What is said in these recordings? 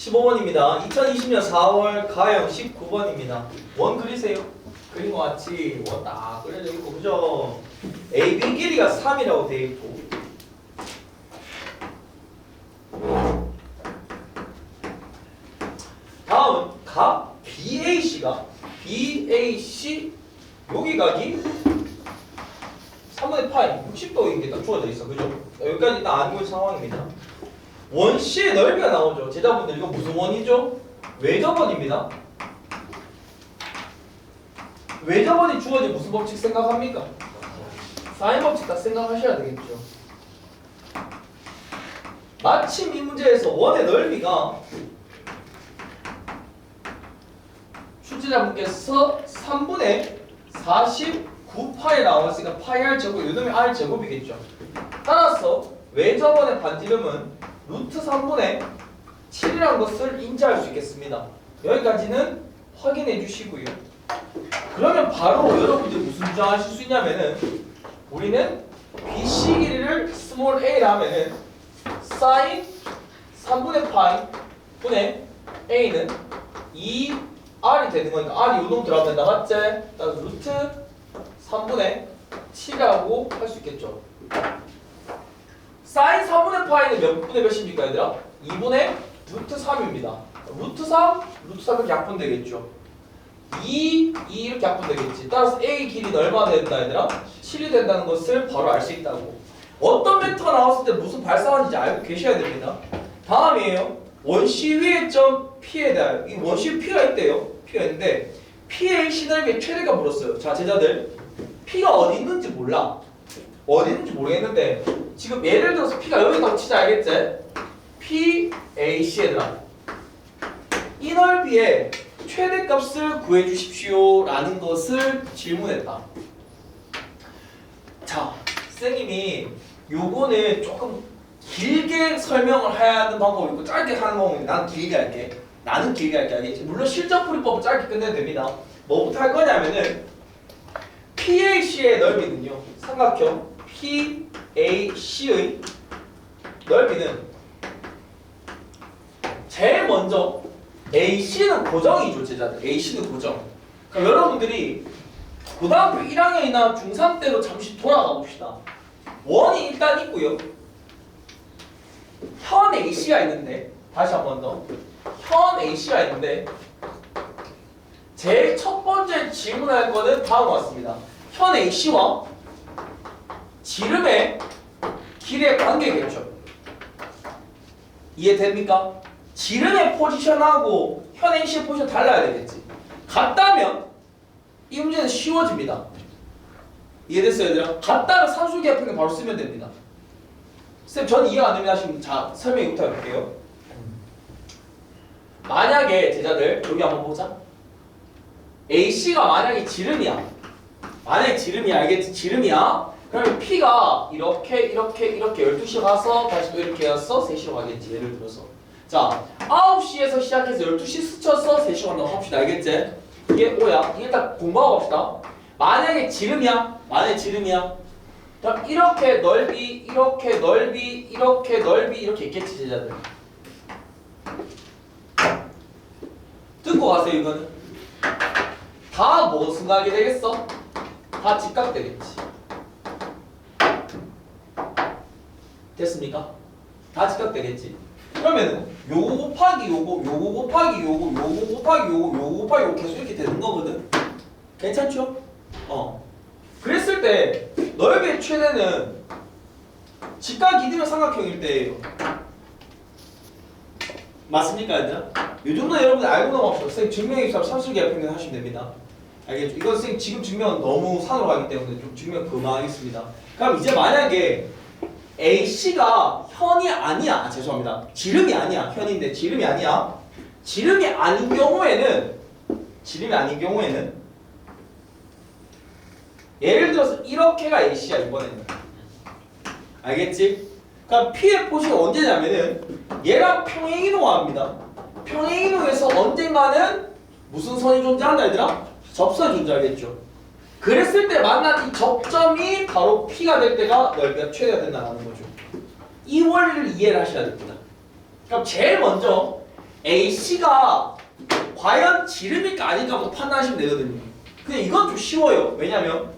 15번입니다. 2020년 4월 가형 19번입니다. 원 그리세요. 그린 것 같이 원 딱 그려져 있고 그죠? AB 길이가 3이라고 돼 있고 다음 각 BAC가 BAC 여기 각이 3분의 파이 60도인 게 딱 주어져 있어 그죠? 여기까지 알고 있는 상황입니다. 원C의 넓이가 나오죠. 제자분들 이거 무슨 원이죠? 외접원입니다. 외접원이 주어진 무슨 법칙 생각합니까? 사인 법칙 딱 생각하셔야 되겠죠. 마침 이 문제에서 원의 넓이가 출제자분께서 3분의 49파이 나왔으니까 파이 r 제곱 요놈이 r 제곱이겠죠. 따라서 외접원의 반지름은 루트 3분의 7이라는 것을 인지할 수 있겠습니다. 여기까지는 확인해 주시고요. 그러면 바로 여러분들이 무슨 주장하실 수 있냐면은 우리는 BC 길이를 스몰 a라 하면은 sin 3분의 파이 분의 a는 2r이 되는 거니까 r이 요동 들어가면 된다 맞지? 루트 3분의 7이라고 할 수 있겠죠. 사인 4분의 파이는 몇 분의 몇입니까 얘들아? 2분의 루트 3입니다. 루트 3, 루트 3 이렇게 약분 되겠죠. 2, 2 이렇게 약분 되겠지. 따라서 A 길이는 얼마나 된다 얘들아? 7이 된다는 것을 바로 알 수 있다고. 어떤 벡터가 나왔을 때 무슨 발상하는지 알고 계셔야 됩니다. 다음이에요. 원시 위의 점 P에 대하여 이 원시 P가 있대요. P가 있는데 P의 시널비의 최대가 물었어요. 자 제자들 P가 어디 있는지 몰라. 어디 있는지 모르겠는데 지금 예를 들어서 P가 여기 있다고 치자 알겠지? P, A, C 얘들아. 이 넓이의 최대값을 구해 주십시오 라는 것을 질문했다. 자 선생님이 요거는 조금 길게 설명을 해야 하는 방법이 있고 짧게 하는 방법이 나는 길게 할게. 나는 길게 할게. 알겠지? 물론 실전풀이법은 짧게 끝내도 됩니다. 뭐부터 할 거냐면은 PAC의 넓이는요. 삼각형 PAC의 넓이는 제일 먼저 AC는 고정이죠 제자들. AC는 고정. 그럼 여러분들이 고등학교 1학년이나 중3 때로 잠시 돌아가 봅시다. 원이 일단 있고요. 현 AC가 있는데 다시 한 번 더. 현 AC가 있는데 제일 첫 번째 질문할 거는 다음과 같습니다. 현 AC와 지름의 길의 관계겠죠. 이해됩니까? 지름의 포지션하고 현 AC의 포지션 달라야 되겠지. 같다면 이 문제는 쉬워집니다. 이해됐어요, 얘들아? 같다면 산술기합평균 바로 쓰면 됩니다. 쌤, 전 이해가 안 됩니다 하시면 자, 설명부터 해볼게요. 만약에 제자들 여기 한번 보자. AC가 만약에 지름이야. 만약에 지름이야, 알겠지? 지름이야. 그러면 P가 이렇게 이렇게 이렇게 12시에 가서 다시 또 이렇게 가서 3시로 가겠지 예를 들어서. 자 9시에서 시작해서 12시 스쳐서 3시로 간다고 합시다. 알겠지? 이게 5야. 일단 공부하고 갑시다. 만약에 지름이야? 만약에 지름이야? 그럼 이렇게 넓이 이렇게 넓이 이렇게 넓이 이렇게 있겠지 제자들. 듣고 가세요 이거는. 다 무슨 가게 되겠어? 다 직각 되겠지 됐습니까? 다 직각되겠지. 그러면은 요거 곱하기 요거, 요거 곱하기 요거, 요거 곱하기 요거, 요거 곱하기 요거 계속 이렇게 되는 거거든. 괜찮죠? 어. 그랬을 때 넓이의 최대는 직각 이등변 삼각형일 때예요. 맞습니까, 얘들아? 이 정도 여러분들 알고 넘어갑시다. 선생님 증명 입사 산술계합평균 하시면 됩니다. 알겠죠? 이건 선생님 지금 증명은 너무 산으로 가기 때문에 좀 증명 그만하겠습니다. 그럼 이제 만약에 AC가 현이 아니야. 아, 죄송합니다. 지름이 아니야. 현인데 지름이 아니야. 지름이 아닌 경우에는 지름이 아닌 경우에는 예를 들어서 이렇게가 AC야 이번에는. 알겠지? 그러니까 P의 포식이 언제냐면은 얘랑 평행이동합니다. 평행이동에서 언젠가는 무슨 선이 존재한다 얘들아? 접선이 존재하겠죠. 그랬을 때 만난 이 접점이 바로 P가 될 때가 넓이가 최대가 된다는 거죠. 이 원리를 이해를 하셔야 됩니다. 그럼 제일 먼저 AC가 과연 지름일까 아닐까부터 판단하시면 되거든요. 근데 이건 좀 쉬워요. 왜냐면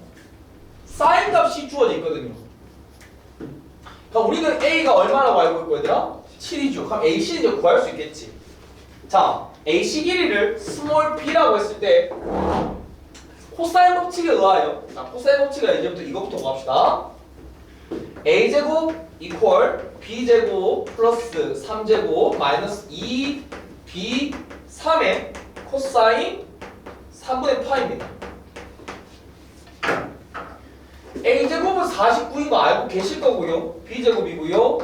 사인 값이 주어져 있거든요. 그럼 우리는 A가 얼마라고 알고 있고 얘들아? 7이죠. 그럼 AC는 이제 구할 수 있겠지. 자, AC 길이를 스몰 p라고 했을 때 코사인 법칙에 의하여 자, 코사인 법칙은 이제부터 이것부터 구합시다. a제곱 이퀄 b제곱 플러스 3 제곱 마이너스 2b 3의 코사인 3분의 파입니다. a제곱은 49인 거 알고 계실 거고요. b제곱이고요.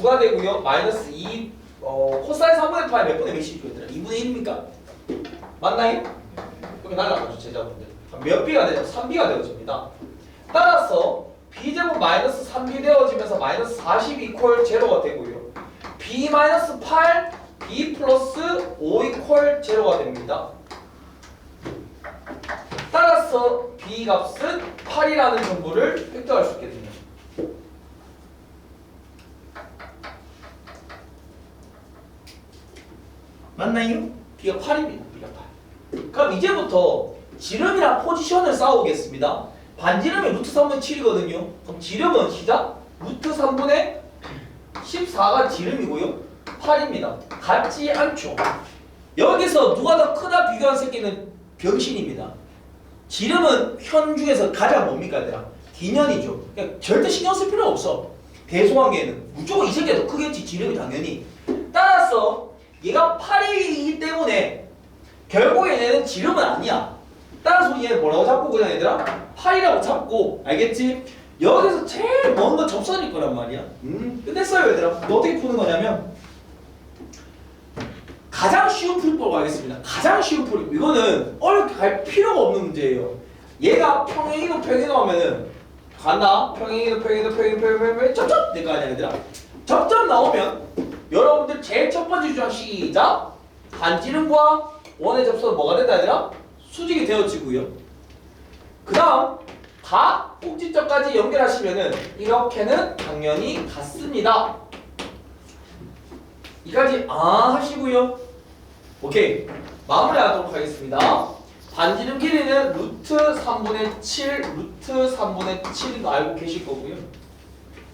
9가 되고요. 마이너스 2 어, 코사인 3분의 파이 몇 분의 몇이죠? 얘들아? 2분의 1입니까? 맞나요? 여기 날라가죠 제자분들. 몇 b가 되죠? 3b가 되어집니다. 따라서 b제곱 마이너스 3b 되어지면서 마이너스 40 이퀄 제로가 되고요. b 마이너스 8, b 플러스 5 이퀄 제로가 됩니다. 따라서 b 값은 8이라는 정보를 획득할 수 됩니다. 맞나요? b가 8입니다. b가 8. 그럼 이제부터 지름이랑 포지션을 싸우겠습니다. 반지름이 루트 3분의 7이거든요. 그럼 지름은 시작 루트 3분의 14가 지름이고요. 8입니다. 같지 않죠. 여기서 누가 더 크다 비교한 새끼는 병신입니다. 지름은 현 중에서 가장 뭡니까 얘들아? 기년이죠. 그러니까 절대 신경 쓸 필요 없어. 대소관계는 무조건 이 새끼가 더 크겠지 지름이 당연히. 따라서 얘가 8이기 때문에 결국에 얘는 지름은 아니야. 따라서 얘는 뭐라고 잡고 그냥 얘들아? 8이라고 잡고 알겠지? 여기서 제일 먼 건 접선일 거란 말이야. 음, 끝냈어요 얘들아. 너 어떻게 푸는 거냐면 가장 쉬운 풀이법으로 가겠습니다. 가장 쉬운 풀이 이거는 어렵게 갈 필요가 없는 문제예요. 얘가 평행이동 평행이동 하면은 간다. 평행이동 평행이동 평행이동 평행이동 평행이동 접점 될거 아니야 얘들아. 접점 나오면 여러분들 제일 첫 번째 주장 시작. 반지름과 원의 접선은 뭐가 된다 얘들아? 수직이 되어지고요. 그 다음 다 꼭지점까지 연결하시면은 이렇게는 당연히 같습니다. 이까지 아 하시고요. 오케이 마무리하도록 하겠습니다. 반지름 길이는 루트 3분의 7 루트 3분의 7인 거 알고 계실 거고요.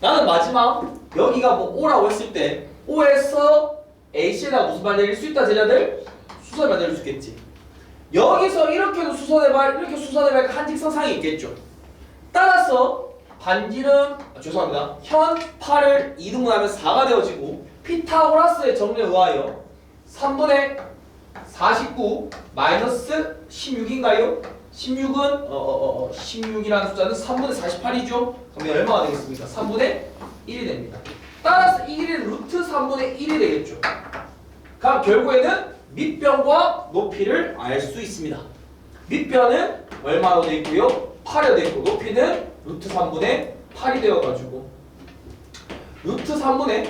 나는 마지막 여기가 뭐 O라고 했을 때 O에서 AC에다 무슨 말 내릴 수 있다 제자들? 수선을 만들 수 있겠지. 여기서 이렇게도 수선해봐 이렇게 수선해봐 한직선 상이 있겠죠. 따라서 반지름 아, 죄송합니다. 현 8을 2등분하면 4가 되어지고 피타고라스의 정리에 의하여 3분의 49 마이너스 16인가요? 16은 어, 어, 어, 16이라는 숫자는 3분의 48이죠. 그러면 얼마가 되겠습니까? 3분의 1이 됩니다. 따라서 이 길이는 루트 3분의 1이 되겠죠. 그럼 결국에는 밑변과 높이를 알 수 있습니다. 밑변은 얼마로 되어 있고요? 8이 되어 있고 높이는 루트 3분의 8이 되어가지고 루트 3분의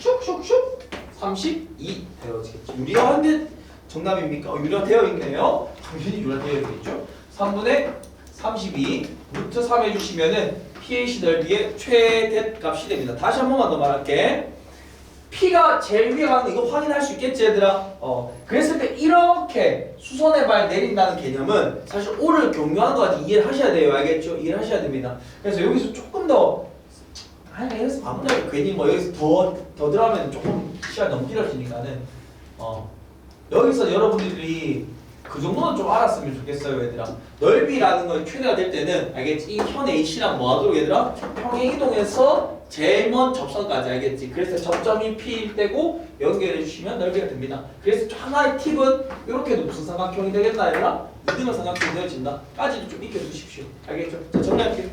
슉슉슉 32 되어지겠죠. 유리화 한데 정답입니까? 어, 유리화 되어 있네요. 당연히 유리화 되어 있겠죠. 3분의 32 루트 3 해주시면은 pH 넓이의 최대 값이 됩니다. 다시 한 번만 더 말할게. P가 제일 위에 가는 거 이거 확인할 수 있겠지 얘들아? 어 그랬을 때 이렇게 수선의 발 내린다는 개념은 사실 O를 경유하는 거까지 이해를 하셔야 돼요 알겠죠? 이해를 하셔야 됩니다 그래서 여기서 조금 더 아니 여기서 아무나 괜히 뭐 여기서 더, 더 들어가면 조금 시간 너무 길어지니까는 어 여기서 여러분들이 그 정도는 좀 알았으면 좋겠어요 얘들아 넓이라는 건 최대가 될 때는 알겠지? 이 현 H랑 뭐 하도록 얘들아? 평행 이동해서 제일 먼 접선까지 알겠지? 그래서 접점이 P일 때고 연결해 주시면 넓이가 됩니다 그래서 좀 하나의 팁은 이렇게도 무슨 삼각형이 되겠다 얘들아? 이등은 삼각형이 되어진다 까지도 좀 익혀 주십시오 알겠죠? 자 정리할게요